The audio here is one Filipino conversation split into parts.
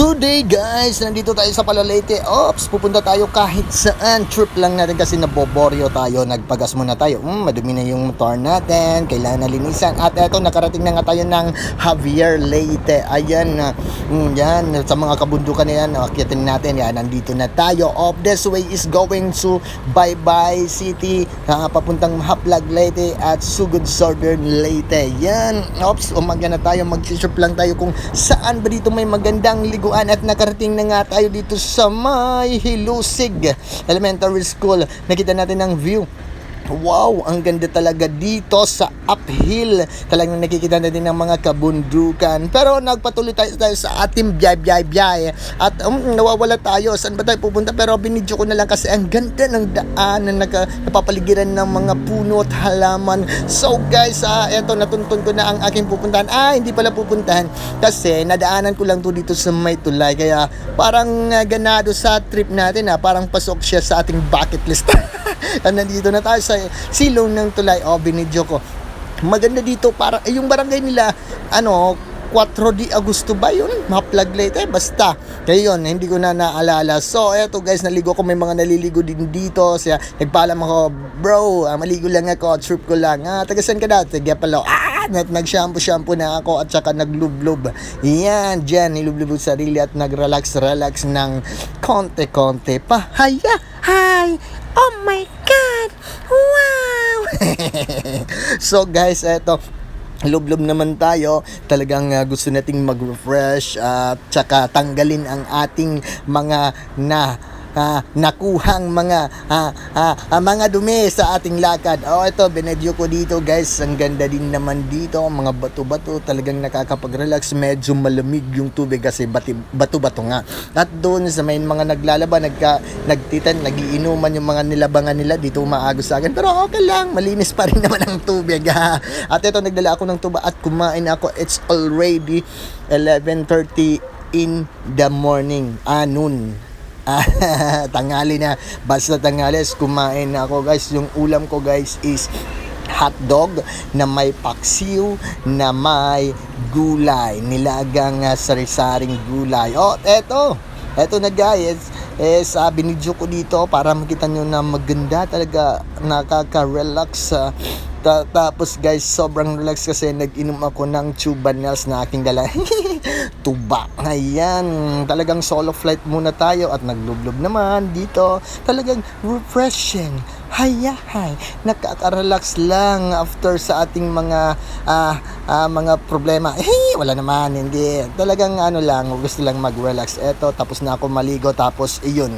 Good day guys! Nandito tayo sa Palalete. Ops, pupunta tayo kahit saan. Trip lang natin kasi naboboryo tayo. Nagpagas muna tayo. Mm, madumi na yung motor natin. Kailangan na linisan. At eto, nakarating na nga tayo ng Javier Leyte. Ayan. Mm, yan. Sa mga kabundukan na yan, akyatin natin. Yan, nandito na tayo. Off this way is going to Bye-Bye City. ah, papuntang Haplag Leyte at Sugod Southern Leyte. Yan. Ops, umaga na tayo. Mag-shop lang tayo kung saan ba dito may magandang liguan at nakarating na nga tayo dito sa may Hilusig Elementary School. Nakita natin ang view. Wow, ang ganda talaga dito sa uphill. Talagang nakikita natin ng mga kabundukan. Pero nagpatuloy tayo, tayo sa ating biyay-biyay-biyay. At um, nawawala tayo. Saan ba tayo pupunta? Pero binidyo ko na lang kasi ang ganda ng daan na naka, napapaligiran ng mga puno at halaman. So guys, ah, eto natuntun ko na ang aking pupuntahan. Ah, hindi pala pupuntahan. Kasi nadaanan ko lang to dito sa may tulay. Kaya parang ah, ganado sa trip natin. Ah. Parang pasok siya sa ating bucket list. At nandito na tayo sa silong ng tulay. O, binidyo ko. Maganda dito. Para, eh, yung barangay nila, ano, 4 di Agosto ba yun? Maplag late eh, basta. Kaya yun, hindi ko na naalala. So, eto guys, naligo ko. May mga naliligo din dito. Siya, nagpaalam ako, bro, ah, maligo lang ako, trip ko lang. Ah, taga saan ka daw? Taga pala. Ah, nag- nag-shampoo-shampoo na ako at saka naglublob. Yan, dyan, nilublub sa sarili at nag-relax-relax ng konti-konti pa. Haya, hi! Oh my God! Wow! so guys, eto, Lublob naman tayo, talagang uh, gusto nating mag-refresh at tsaka tanggalin ang ating mga na ah, nakuhang mga ah, ah, mga dumi sa ating lakad. Oh, ito binedyo ko dito, guys. Ang ganda din naman dito, mga bato-bato, talagang nakakapag-relax. Medyo malamig yung tubig kasi bato-bato nga. At doon sa may mga naglalaba, nagka, nagtitan, nagiinuman yung mga nilabangan nila dito umaagos sa akin. Pero okay lang, malinis pa rin naman ang tubig. At ito, nagdala ako ng tuba at kumain ako. It's already 11.30 in the morning. Ah. Tangali na. Basta tangali, kumain na ako guys. Yung ulam ko guys is hotdog na may paksiw na may gulay. Nilagang uh, sari-saring gulay. Oh, eto. Eto na guys. Eh, sa binidyo ko dito para makita nyo na maganda talaga nakaka-relax sa Ta- tapos guys, sobrang relax kasi nag-inom ako ng tuba nails na aking dala. Tuba. Ayan, talagang solo flight muna tayo at naglublob naman dito. Talagang refreshing. Hayahay, nakaka-relax lang after sa ating mga ah, ah, mga problema. Eh, wala naman, hindi. Talagang ano lang, gusto lang mag-relax. Eto, tapos na ako maligo, tapos iyon,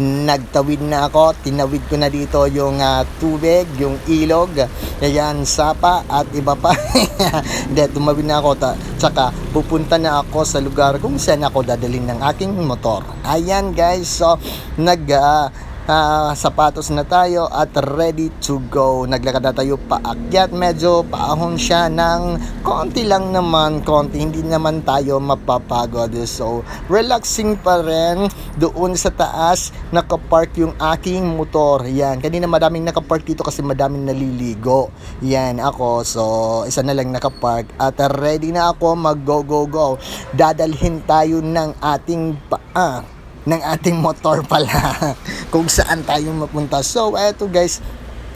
nagtawid na ako, tinawid ko na dito yung ah, tubig, yung ilog, ayan, sapa at iba pa. Hindi, tumawid na ako, ta, tsaka pupunta na ako sa lugar kung saan ako dadalhin ng aking motor. Ayan guys, so nag ah, ah, sapatos na tayo at ready to go. Naglakad na tayo paakyat. Medyo paahon siya ng konti lang naman, konti. Hindi naman tayo mapapagod. So, relaxing pa rin. Doon sa taas, nakapark yung aking motor. Yan. Kanina madaming nakapark dito kasi madaming naliligo. Yan ako. So, isa na lang nakapark. At ready na ako mag go go go. Dadalhin tayo ng ating paa ng ating motor pala kung saan tayo mapunta. So, eto guys,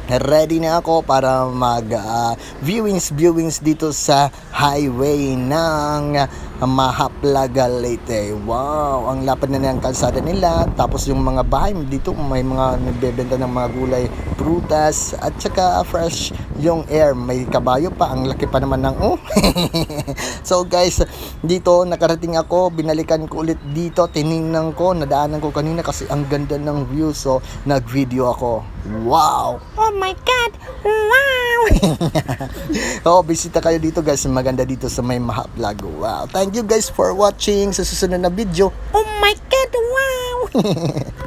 ready na ako para mag ah, viewings viewings dito sa highway ng Mahaplaga Leyte. Wow, ang lapad na ng kalsada nila. Tapos yung mga bahay dito may mga nagbebenta ng mga gulay, prutas at saka fresh yung air. May kabayo pa, ang laki pa naman ng oh. so guys, dito nakarating ako, binalikan ko ulit dito, tiningnan ko, nadaanan ko kanina kasi ang ganda ng view. So nag-video ako. Wow! Oh my God! Wow! oh, bisita kayo dito guys. Maganda dito sa may Mahaplag. Wow. Thank you guys for watching sa susunod na video. Oh my God! Wow!